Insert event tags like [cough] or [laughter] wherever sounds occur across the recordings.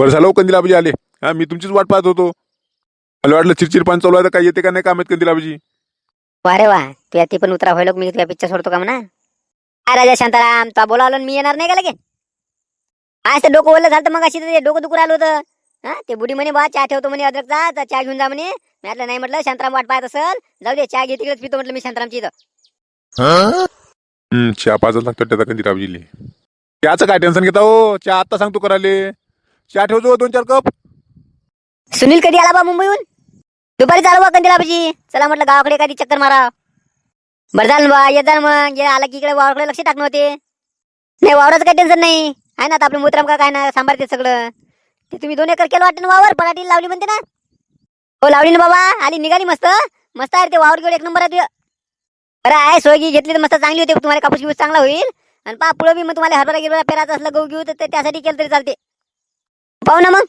बरं झालं हो कंदिलाबाजी आले. हा मी तुमचीच वाट पाहत होतो. मला वाटलं चिरचिर पान चालू आहे तर काय येते का नाही काम आहेत कंदिलाबाजी? वा रे वा तुझ्या ती पण उतरा व्हायला मी तुझ्या पिक्चर सोडतो का म्हणा? काय राजा शांताराम तो बोलावलं आणि मी येणार नाही का लगे आज तर डोकं ओलं झालं तर मग अशी ते डोकं दुखू राहिलं होतं. हा ते बुडी म्हणे बा चहा ठेवतो म्हणे अद्रकचा तर चहा घेऊन जा म्हणे. मी म्हटलं नाही म्हटलं शांताराम वाट पाहत असेल जाऊ दे चहा घे तिकडेच पितो म्हटलं मी शांतारामची इथं. हम्म चहा पाचच लागतो त्याचा कंदिलाबाजीले. त्याचं काय टेन्शन घेता हो? चहा आत्ता सांगतो करायले. चहा ठेवतो दोन चार कप? सुनील कधी आला बा मुंबईहून? दुपारी चालू बा कंदिलाबाजी चला म्हटलं गावाकडे कधी चक्कर मारा. बरं झालं बा येत जा मग. ये आला की इकडे वावराकडे लक्ष टाकणं होते. नाही वावराचं काही टेन्शन नाही. आहे ना आता आपलं मोत्राम का काय ना सांभाळते सगळं. ते तुम्ही दोन एकर केलं वाटतं ना वावर? पराठी लावली म्हणते ना. हो लावली ना बाबा. आली निघाली मस्त. मस्त आहे ते वावर घेऊन एक नंबर आहे बरं आहे सोयगी घेतली तर मस्त चांगली होते. तुम्हाला कापूस बिपूस चांगला होईल. आणि पा पुढं बी मग तुम्हाला हरभरा गिरभरा पेरायचं असलं गहू घेऊ तर त्यासाठी केलं तरी चालते. पाहू ना मग.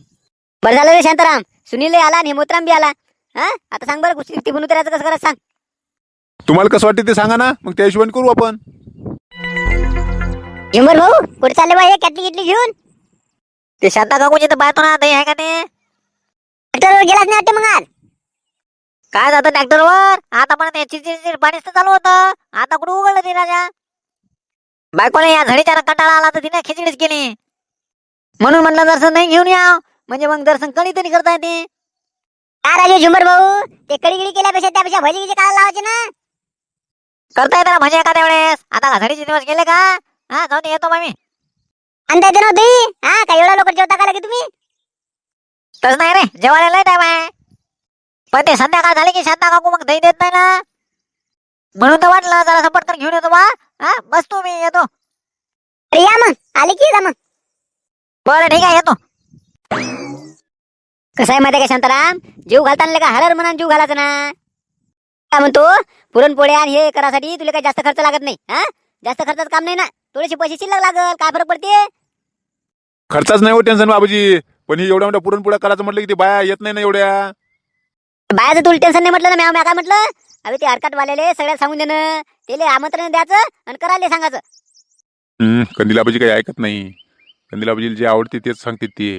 बरं झालं रे शांताराम. सुनील आला आणि मोत्राम बी आला. हा? आता सांग बरं कुस्ती टिपून उतरायचं कसं करायचं सांग. तुम्हाला कसं वाटते ते सांगा ना. मग त्या हिशोबाने करू आपण. झुंबर भाऊ कुठे चालले बा हे? कॅटली किटली घेऊन. ते शांता काकूची तर पाहतो ना दही आहे का ते? ट्रॅक्टरवर गेलाच नाही वाटते मग आज. काय जातं ट्रॅक्टरवर? आता पण ते चिरचिर पाणीच तर चालू होतं. आता कुठं उघडलं ते राजा? बायकोला या झडीच्या कंटाळा आला तर तिने खिचडीच केली. म्हणून म्हणलं दर्शन नाही घेऊन या. म्हणजे मग दर्शन कधी तरी करता येते. काय राजू झुंबर भाऊ? ते कडी गिडी केल्यापेक्षा त्यापेक्षा भजी गिजी काढायला लावायचे ना? करता येते ना भजी एखाद्या वेळेस. आता घडीचे दिवस गेले का? हा जाऊन येतो मग मी. आणता येते ना दही हा काय एवढा लवकर जेवता का लगे तुम्ही? तस नाही रे जेवायला लय टाइम आहे. पण ते संध्याकाळ झाली की शांता काकू मग दही देत नाही ना. म्हणून तर वाटलं जरा पटकन घेऊन येतो बा. हा बस तू मी येतो. या मग आली की मग. बरं ठीक आहे येतो. कसं आहे माहिती का शांताराम? जीव घालताना का हरर म्हणून जीव घालायचा ना? काय म्हणतो? पुरणपोळ्या आणि हे करासाठी तुला काही जास्त खर्च लागत नाही हा? जास्त खर्चाचं काम नाही ना? थोडेसे पैसे शिल्लक लागल काय फरक पडते? खर्चाच नाही हो टेन्शन बाबाजी पण ही एवढ्या मोठ्या पुरणपोळ्या करायचं म्हटलं की ते बाया येत नाही ना एवढ्या. बायाचं तुला टेन्शन नाही म्हटलं ना म्या म्या काय म्हटलं? अरे ते हरकत वाल्याले सगळ्याला सांगून देणं त्याले आमंत्रण द्यायचं आणि करायला सांगायचं. हम्म, कंदिलाबाजी काही ऐकत नाही. कंदिलाबाजीला जे आवडते तेच सांगते ते.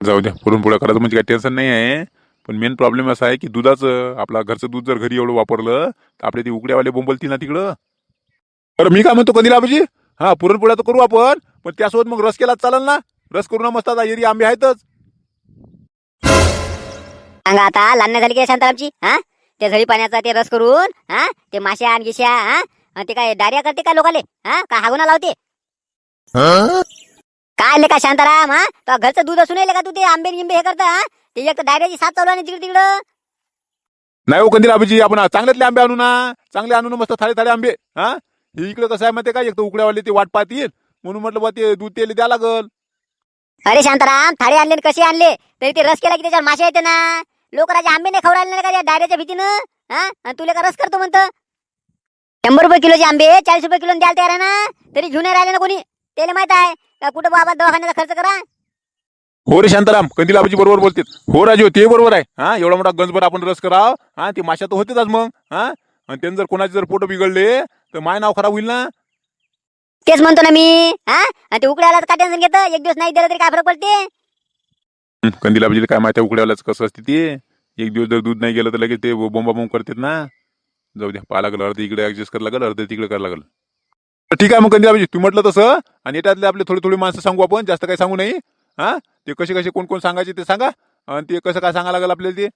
जाऊ द्या पुरणपोळ्या करायचं म्हणजे काही टेन्शन नाही आहे. पण मेन प्रॉब्लेम असा आहे की दुधाचं आपला घरचं दूध जर घरी एवढं वापरलं तर आपले ते उकड्यावाले बोंबलतील ना तिकडं? बरं मी काय म्हणतो कंदिलाबाजी हा पुरणपोळ्या तर करू आपण पण त्यासोबत मग रस केला चालेल ना? रस करू ना मस्त आता एरी आंबे आहेतच. सांगा आता लान्न झाली की शांतारामची? हा? ते झळी पाण्याचा ते रस करून हा? ते माश्या आणि गिश्या हा? आणि ते काय डायरिया करते काय लोकाले? हा? का हागुना लावते? काय का शांताराम हा? तो घरचं दूध असून येईल का तू ते आंबे गिंबे हे करता हा? ते एक तर डायरियाची साथ चालू आहे तिकडे तिकडं. नाही हो कंदिलाबाजी आपण चांगल्यातले आंबे आणू ना. चांगले आणू ना मस्त थाळे थाळे आंबे हा? हे इकडे कसं आहे माहिती काय एक तर उकड्यावाले ते वाट पाहतील. म्हणून म्हटलं बा ते दूध तेल द्या लागल. अरे शांताराम थाळी आणले आणि कसे आणले? तरी ते रस केला की त्याच्यावर मासे येते ना. लोक राजा आंबे नाही खवरायला नाही का त्या डायऱ्याच्या भीतीनं? हा? आणि तुला का रस करतो म्हणतं? शंभर रुपये किलोचे आंबे चाळीस रुपये किलो द्यायला तयार आहे ना? तरी घेऊन नाही राहिले ना कोणी? त्याला माहीत आहे. का कुठं बाबा दवाखान्याचा खर्च करा? हो रे शांताराम कंदिलाबाजी बरोबर बोलते हो राजू ते बरोबर आहे. हा एवढा मोठा गंजभर आपण रस कराव. हा ते माशा तर होतेच मग. हा आणि त्यांनी जर कोणाचे जर पोट बिघडले तर माय नाव खराब होईल ना? तेच म्हणतो ना मी हा? आणि ते उकड्याला काय टेन्शन घेतं? एक दिवस नाही दिलं तरी काय फरक पडते? हं, कंदिलाबाजीला काय माहिती आहे उकड्यावाल्याचं कसं असते ते? एक दिवस जर दूध नाही गेलं तर लगेच ते बोंबा बोंब करतात ना? जाऊ द्या पाहा लागलं अर्ध इकडे ऍडजस्ट करायला लागल अर्ध तिकडे करायला लागल. तर ठीक आहे मग कंदिलाबाजी तू म्हटलं तसं आणि याच्यातले आपले थोडे थोडी माणसं सांगू आपण जास्त काही सांगू नाही. हा? ते कसे कसे कोण कोण सांगायचे ते सांगा आणि ते कसं काय सांगा लागेल आपल्याला ते?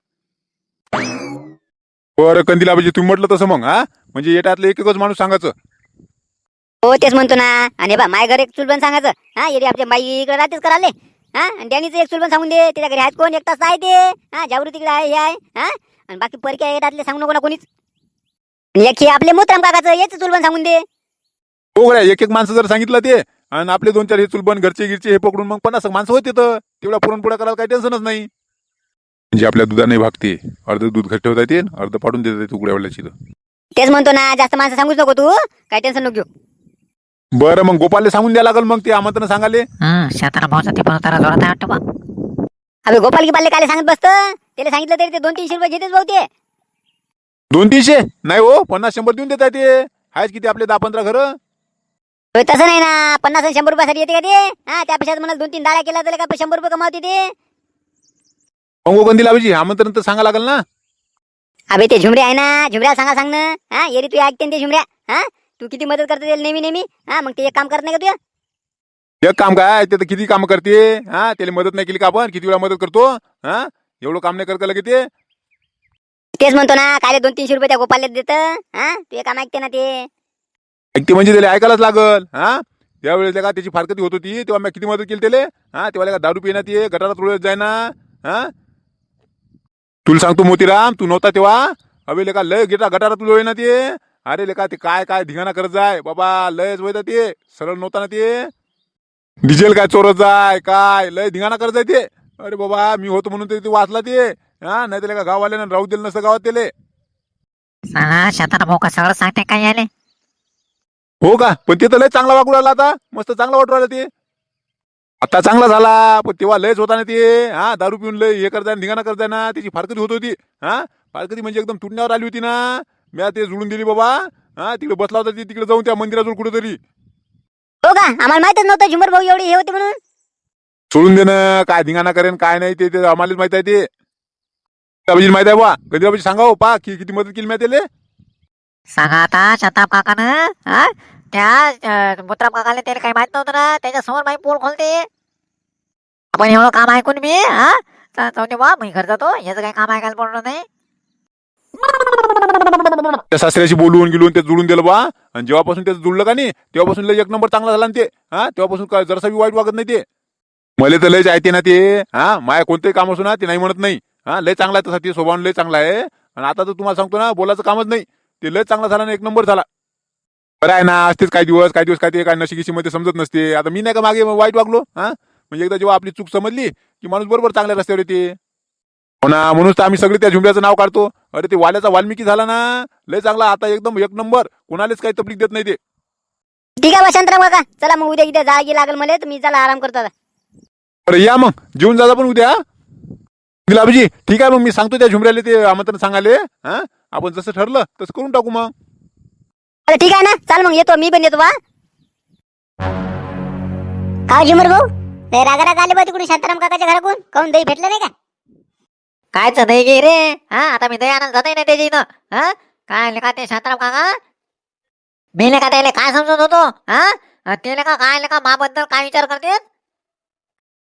बरं कंदिलाबाजी तू म्हटलं तसं मग हा? म्हणजे याच्यातलं एक एकच माणूस सांगायचं. हो तेच म्हणतो ना. आणि बा माय घर एक चुलबन सांगायचं. हा येरी आपल्या बाई इकडे राहतेच कराले हा आणि एक चुलबन सांगून दे. त्याच्या घरी आहेत कोण? एक तास आहे ते. हा जागृती तिकडे आहे हे आहे. हा? आणि बाकी परक्या येतातले सांगू नको ना कोणीच. आणि एक हे आपले मोत्राम काकाचं याच चुलबन सांगून दे. हो गड्या एक एक माणसं जर सांगितलं ते आणि आपले दोन चार हे चुलबन घरचे गिरचे हे पकडून मग पन्नास माणसं होते तर तेवढ्या पुरणपोळ्या करायला काही टेन्शनच नाही. म्हणजे आपल्या दुधाने भागते. अर्ध दूध घट्ट ठेवता येते अर्ध पाडून देता येते उकड्यावाल्याची तेच म्हणतो ना जास्त माणसं सांगूच नको तू. काय टेन्शन नको घेऊ. बरं मग गोपालला सांगून द्या लागल मग ते आमंत्रण सांगाले. हा शांताराम भाऊचा ते पण जरा जोरात आहे वाटतं बा. अबे गोपाल गिपालले काय सांगत बसतं? त्याला सांगितलं तरी ते दोन तीनशे रुपये घेतेच भाऊ ते. दोन तीनशे नाही हो पन्नास शंभर देऊन देता येते आहेच किती आपले दहा पंधरा घरं. तसं नाही ना. पन्नास आणि शंभर रुपयासाठी येते का ते? हा त्यापेक्षा मला दोन तीन डाळ्या केल्या तर का शंभर रुपये कमावते ते? कंदील आबाजी आमंत्रण तर सांगा लागेल ना. अबे ते झुमरे आहे ना. झुमऱ्या सांगा सांग ना. हा येरी तू ऐकते ना ते झुमऱ्या. हा तू किती मदत करते त्याला नेहमी नेहमी? हा मग ते एक काम करत नाही का तू एक काम काय ते तर किती काम करते? हा त्याला मदत नाही केली का आपण? किती वेळा मदत करतो? हा एवढं काम नाही करत लगे ते? तेच म्हणतो ना काय दोन तीनशे रुपये त्या गोपाला देत? हा तू एक काम ऐकते ना ते. ऐकते म्हणजे त्याला ऐकायलाच लागल हा? त्यावेळेस का त्याची फारकती होत होती तेव्हा मी किती मदत केली त्याला? हा तेव्हा का दारू पिण्यात ये गटारात रुळत जाय ना हा? तुला सांगतो मोतीराम तू नव्हता तेव्हा? अबे लेका लय गेटा गटारात लोय ना ते? अरे लेका ते काय काय धिंगाणा करत जाय? बाबा लयच वैदा ते. सरळ नव्हता ना ते? डिझेल काय चोरत जाय काय? लय धिंगाणा करत जाय ते. अरे बाबा मी होतो म्हणून ते ते वाचला ते हा? नाही तर का गाववाल्यानं राहू दिलं नसतं गावात त्याले. साला भाऊ का सगळं सांगते काय याले? हो का? पण ते तर लय चांगला वागू राहिला आता. मस्त चांगला वाटू राहिला ते. आता चांगला झाला. पण तेव्हा लयच होता ना ते. हा दारू पिऊन लय हे करताय धिंगाणा करताय ना त्याची फारकती होत होती. हा फारकती म्हणजे एकदम तुटण्यावर आली होती ना. मी ते जुळून दिली बाबा. हा तिकडे बसला होता ते. तिकडे जाऊन त्या मंदिराजवळ कुठेतरी. हो का? आम्हाला माहितच नव्हतं झुमर भाऊ एवढे हे होते म्हणून. सोडून देणं. काय धिंगाणा करेन काय नाही ते. ते आम्हालाच माहीत आहे ते. माहीत आहे बा कधी सांगा हो. पा की किती मदत केली मी त्याले. सांगा आता शताब काकानं हा? त्या मुत्राम काकाला त्याला काही माहीत नव्हतं ना त्याच्यासमोर माही पोल खोलते. आपण एवढं काम ऐकून मी हा? चा- जाऊ दे बा मी घर जातो याचं काही काम ऐकायला पडलं नाही. त्या सासऱ्याशी बोलून गेलून ते जुळून दिलं बा आणि जेव्हापासून ते जुळलं का नाही तेव्हापासून लय एक नंबर चांगला झाला ना ते हा? तेव्हापासून काय जरासा बी वाईट वागत नाही ते. मला तर लयच ऐकते ना ते हा? माया कोणतंही काम असू ना ते नाही म्हणत नाही हा? लय चांगला आहे तसा ते स्वभाव लय चांगला आहे. आणि आता तर तुम्हाला सांगतो ना बोलायचं कामच नाही. ते लय चांगला झाला ना एक नंबर झाला. बरं आहे ना असतेच काही दिवस काही दिवस काय ते काय नशिकीशी मध्ये समजत नसते. आता मी नाही का मागे वाईट वागलो? हा? म्हणजे एकदा जेव्हा आपली चूक समजली की माणूस बरोबर चांगल्या रस्त्यावर येते. हो ना म्हणून तर आम्ही सगळे त्या झुंब्याचं नाव काढतो. अरे ते वाल्याचा वाल्मिकी झाला ना? लय चांगला. आता एकदम एक नंबर. कोणालाच काही तकलीफ देत नाही ते. ठीक आहे वसंतराव काका. चला मग उद्या उद्या जागी लागेल मला. तर मी चला आराम करतो आता. अरे या मग. जेवून जाता पण उद्या. गुलाबजी ठीक आहे मग. मी सांगतो त्या झुमऱ्याला ते आमंत्रण सांगाले हा? आपण जसं ठरलं तसं करून टाकू मग. अरे ठीक आहे ना. चाल मग येतो. मी पण येतो बा का झुमर भाऊ? लय रागा राग आले बा तिकडून शांताराम काकाच्या घराकडून. काऊन दही भेटलं नाही का? कायच दही घे रे? हा आता मी दही आणायला जातही नाही त्याच्या इथं. हा? काय का ते शांताराम काका? मी का त्याला काय समजत होतो? हा? ते का काय का माबद्दल काय विचार करते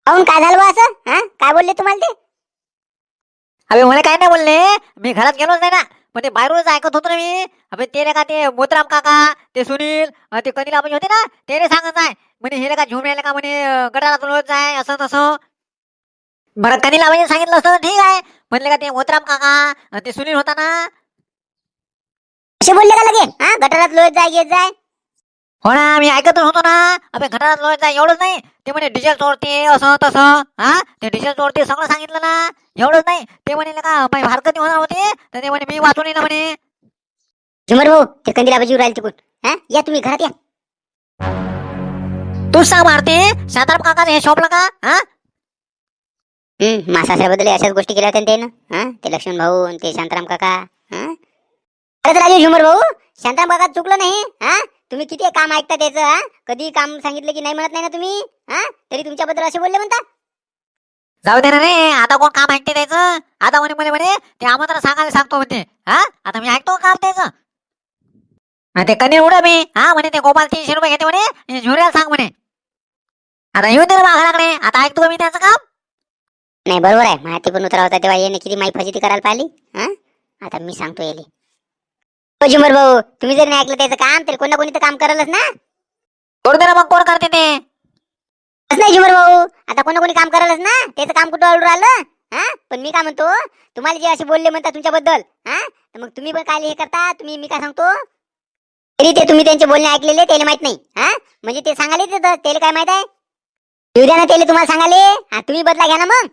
काऊन? काय झालं बा असं? हा? काय बोलले तुम्हाला ते? अबे मला काय नाही बोलले. मी घरात गेलोच नाही ना. पण ते बाहेरूनच ऐकत होतो ना मी. अबे ते नाही का ते मोतराम काका ते सुनील ते कनिला आपण होते ना ते रे सांगत आहे म्हणे हे नाही का झुमऱ्याला का म्हणे गटाला गटारात आहे जाय असं तसं. बरं कनिला म्हणजे सांगितलं असतं ठीक आहे. म्हणले का ते मोतराम काका ते सुनील होता ना. असे बोलले का लगे? हा गटारात लोळत जाय येत जाय. हो ना मी ऐकतच होतो ना. अबे घरात जाय एवढंच नाही. ते म्हणे डिझेल चोरते असं तसं. हा? ते डिझेल चोरते सगळं सांगितलं ना. एवढंच नाही. ते म्हणे का माझी हरकत होणार होते. तर ते म्हणे मी वाचून येईन म्हणे. झुमर भाऊ ते कंदिला बाजू राहील तिकडून. हा? या तुम्ही घरात या. तूच सांग मारते शांताराम काका हे शॉपला का? हा? हम्म मासासाहेबद्दल अशाच गोष्टी केल्या होत्या ना ते हा? ते लक्ष्मण भाऊ आणि ते शांताराम काका. हा? खरंच राजू झुमर भाऊ. शांताराम काका चुकलं नाही. हा? तुम्ही किती काम ऐकता त्याचं हा? कधी काम सांगितलं की नाही म्हणत नाही ना तुम्ही? हा? तरी तुमच्याबद्दल असे बोलले म्हणता? जाऊ दे ना रे आता कोण काम ऐकते त्याचं? आता म्हणे म्हणे म्हणे ते आम्हाला सांगायला सांगतो म्हणते. हा? आता मी ऐकतो काम त्याचं. ते कनीर उडं मी? हा? म्हणे ते गोपाल तीनशे रुपये घेते म्हणे झुऱ्याला सांग म्हणे. आता येऊन दे रे बा घराकडे आता ऐकतो का मी त्याचं काम. नाही बरोबर आहे. माहिती पण उतरा होता तेव्हा येणे किती माई फजिती करायला पाहिली हा? आता मी सांगतो येले. हो झुमर भाऊ तुम्ही जर नाही ऐकलं त्याचं काम तर कोण कोणी तर काम करायलाच ना. करू दे ना मग कोण करते ते? असं नाही भाऊ आता कोण कोणी काम करायलाच ना. त्याचं काम कुठं अडून राहिलं? हा? पण मी काय म्हणतो तुम्हाला जे असे बोलले म्हणतात तुमच्याबद्दल हा? तर मग तुम्ही पण काय हे करता? तुम्ही मी काय सांगतो? तरी ते तुम्ही त्यांचे बोलणे ऐकलेले त्याला माहीत नाही हा? म्हणजे ते सांगायला येतं त्याला काय माहीत आहे? येऊ द्या ना त्याला तुम्हाला सांगाले. हा तुम्ही बदला घ्या ना मग.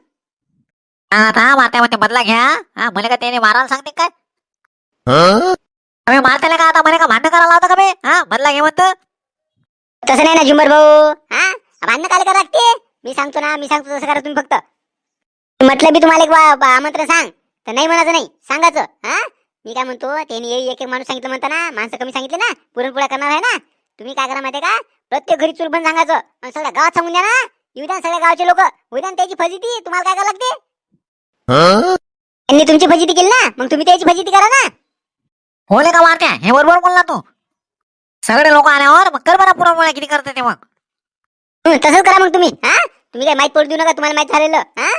आता मात्या मध्ये बदला घ्या. हा म्हणे का त्याने मारायला सांगते काय अबे मारत्याला का आता? म्हणे का भांडण करायला लावता का बे? हा बदला घे म्हणतं तसं नाही ना झुमर भाऊ. हा? भांडणं काय करा लागते मी सांगतो ना मी सांगतो तसं करा तुम्ही फक्त. म्हटलं बी तुम्हाला एक बा- बा- आमंत्रण सांग. तर नाही म्हणायचं नाही सांगायचं. हा? मी काय म्हणतो त्यांनी एक एक माणूस सांगितलं म्हणता ना माणसं कमी सांगितले ना पुरणपोळ्या करणार आहे ना. तुम्ही काय करा माहितीये का? प्रत्येक घरी चुलबन सांगायचं. आणि सगळ्या गावात सांगून द्या ना. येऊ द्या ना सगळ्या गावचे लोक. होऊ द्या ना त्याची फजिती? तुम्हाला काय करावं लागते? त्यांनी तुमची फजिती केली ना मग तुम्ही त्याची फजिती करा ना. होले का वारत्या हे बरोबर बोलला तू. सगळे लोक आल्यावर मग कर बरा पुरणपोळ्या किती करते ते मग. हं, तसंच करा मग तुम्ही. हा? तुम्ही काय माहीत पडू देऊ नका तुम्हाला माहीत झालेलं. हा?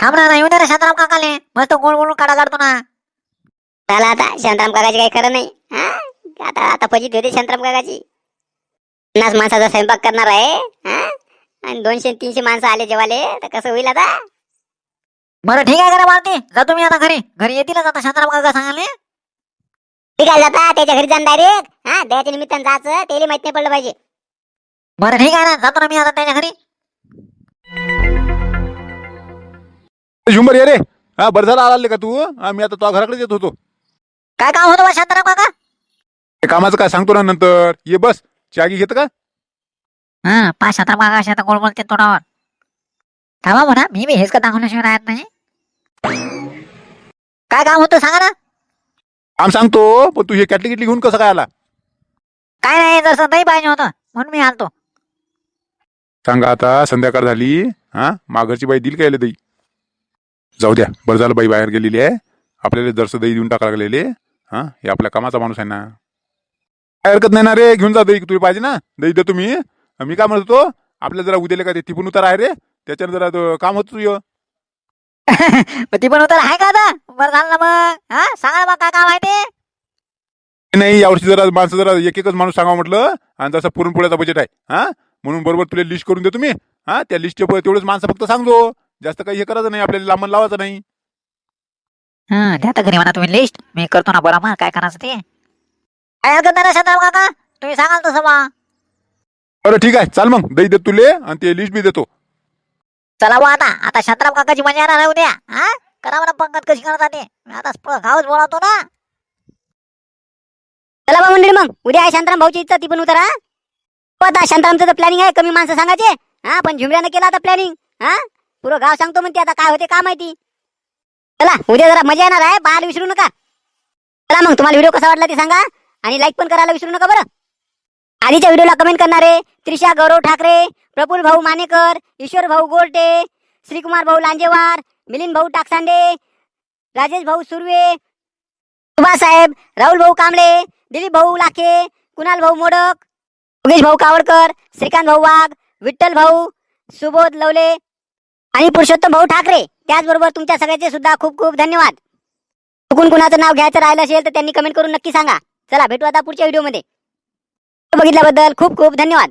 थांब ना येऊ दे रे शांताराम काकाले. मस्त गोल गोल काढा काढतो ना. चला आता शांताराम काकाची काही खरं नाही. हा? आता आता फजिती होते शांताराम काकाची. पन्नास माणसाचा स्वयंपाक करणार आहे. हा? आणि दोनशे तीनशे माणसं आले जेवाले तर कसं होईल आता? बरं ठीक आहे का रे मारते जातो मी आता घरी. घरी येतीलच आता शांताराम काका सांगाले ठीक आहे जाता त्याच्या घरी जाण डायरेक्ट हा द्याच्या निमित्तानं जायचं त्याला माहीत नाही पडलं पाहिजे. बरं ठीक आहे ना जातो ना मी आता त्याच्या घरी. झुंबर ये रे. हा बरं झालं आला का तू? हा मी आता तुझ्या घराकडे येत होतो. काय काम होतं बा शांताराम काका? ते कामाचं काय सांगतो ना नंतर? ये बस. चागी घेत का? हा पाच शांताराम काका असे आता गोल बोलते तोंडावर थांबा म्हणा मी बी हेच का दाखवण्याशिवाय राहत नाही? काय काम होतं सांगा ना. काम सांगतो पण तू हे कॅटली किटली घेऊन कसं काय आला? काय नाही जसं नाही पाहिजे होतं म्हणून मी आलतो. सांगा आता संध्याकाळ झाली हा? माघरची बाई दिल काय दही? जाऊ द्या बरं झालं बाई बाहेर गेलेली आहे. आपल्याला जरसं दही देऊन टाका लागलेले हा? हे आपल्या कामाचा माणूस आहे ना. काय हरकत नाही ना रे घेऊन जा दही तुला पाहिजे ना? दही देतो मी. मी काय म्हणत होतो आपल्याला जरा उद्याला का ते तिपून उतार आहे रे त्याच्यानं जरा तो काम होतं तुझं. [laughs] मग ती पण होतं आहे का आता? बरं झालं ना मग. हा? सांगा ना मग काय काम आहे ते. नाही यावर्षी जरा माणसं जरा एक एकच माणूस सांगा म्हटलं. आणि जसं पुरणपोळ्याचा बजेट आहे. हा? म्हणून बरोबर तुला लिस्ट करून देतो मी. हा? त्या लिस्टच्या तेवढेच माणसं फक्त सांगतो. जास्त काही हे करायचं नाही. आपल्याला लांबण लावायचं नाही. हा द्या तर घरी म्हणा तुम्ही लिस्ट मी करतो ना बरं मग. काय करायचं ते. काय हरकत नाही ना शांताराम काका? तुम्ही सांगाल तसं बा बरं ठीक आहे. चाल मग. दही देत तुले आणि ते लिस्ट बी देतो. चला बा आता. आता शांतराम काकाची मजा येणार आहे उद्या. हा? करा म्हणा पंकज कशी करत आते आता खाऊच बोलावतो ना. चला बा मंडळी मग. उद्या आहे शांतराम भाऊची इच्छा ती पण उतरा. हो आता शांतरामचं तर प्लॅनिंग आहे कमी माणसं सांगायचे. हा पण झुमऱ्यानं केला आता प्लॅनिंग हा? पुरं गाव सांगतो म्हणते आता काय होते काय माहिती. चला उद्या जरा मजा येणार आहे बाहेर विसरू नका. चला मग तुम्हाला व्हिडिओ कसा वाटला ते सांगा. आणि लाईक पण करायला विसरू नका बरं. आधीच्या व्हिडिओला कमेंट करणारे त्रिशा गौरव ठाकरे प्रफुल भाऊ मानेकर ईश्वर भाऊ गोरटे श्रीकुमार भाऊ लांजेवार मिलिंद भाऊ टाकसांडे राजेश भाऊ सुर्वे सुभाष साहेब राहुल भाऊ कांबळे दिलीप भाऊ लाखे कुणाल भाऊ मोडक योगेश भाऊ कावडकर श्रीकांत भाऊ वाघ विठ्ठल भाऊ सुबोध लवले आणि पुरुषोत्तम भाऊ ठाकरे. त्याचबरोबर तुमच्या सगळ्याचे सुद्धा खूप खूप धन्यवाद. चुकून कुणाचं नाव घ्यायचं राहिलं असेल तर त्यांनी कमेंट करून नक्की सांगा. चला भेटू आता पुढच्या व्हिडिओमध्ये बघितल्याबद्दल खूप खूप धन्यवाद.